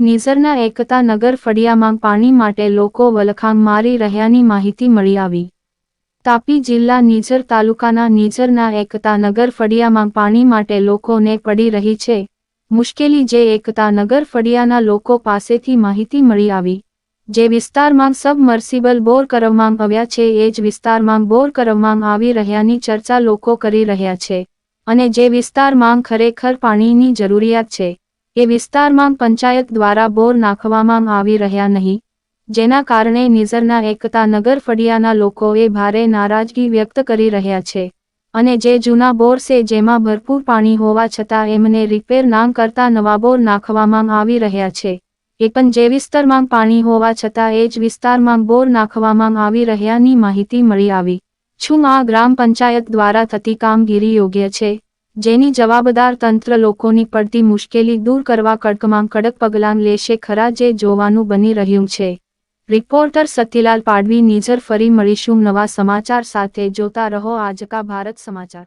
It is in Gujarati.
નિઝરના એકતા નગર ફળિયામાં પાણી માટે લોકો વલખાંગ મારી રહ્યાની માહિતી મળી આવી. તાપી જિલ્લા નિઝર તાલુકાના નિઝરના એકતા નગર ફળિયામાં પાણી માટે લોકોને પડી રહી છે. મુશ્કેલી જે એકતા નગર ફળિયાના લોકો પાસેથી માહિતી મળી આવી. જે વિસ્તારમાં સબમર્સિબલ બોર કરવામાં આવ્યા છે, એ જ વિસ્તારમાં બોર કરવામાં આવી રહ્યાની ચર્ચા લોકો કરી રહ્યા છે. અને જે વિસ્તારમાં ખરેખર પાણીની જરૂરિયાત છે. એ વિસ્તારમાં પંચાયત દ્વારા બોર નાખવામાં આવી રહ્યા નહીં. જેના કારણે નિઝરના એકતા નગર ફળિયાના લોકોએ ભારે નારાજગી વ્યક્ત કરી રહ્યા છે. અને જે જૂના બોર છે જેમાં ભરપૂર પાણી હોવા છતાં એમને રિપેર ના કરતા નવા બોર નાખવામાં આવી રહ્યા છે. એ પણ જે વિસ્તારમાં પાણી હોવા છતાં એ જ વિસ્તારમાં બોર નાખવામાં આવી રહ્યાની માહિતી મળી આવી. શું આ ગ્રામ પંચાયત દ્વારા થતી કામગીરી યોગ્ય છે? જેની જવાબદાર તંત્ર લોકોની પડતી મુશ્કેલી દૂર કરવા કડકમાં કડક પગલાં લેશે ખરા જે જોવાનું બની રહ્યું છે. રિપોર્ટર સતીલાલ પાડવી નીજર ફરી મળીશું નવા સમાચાર સાથે. જોતા રહો આજકા ભારત સમાચાર.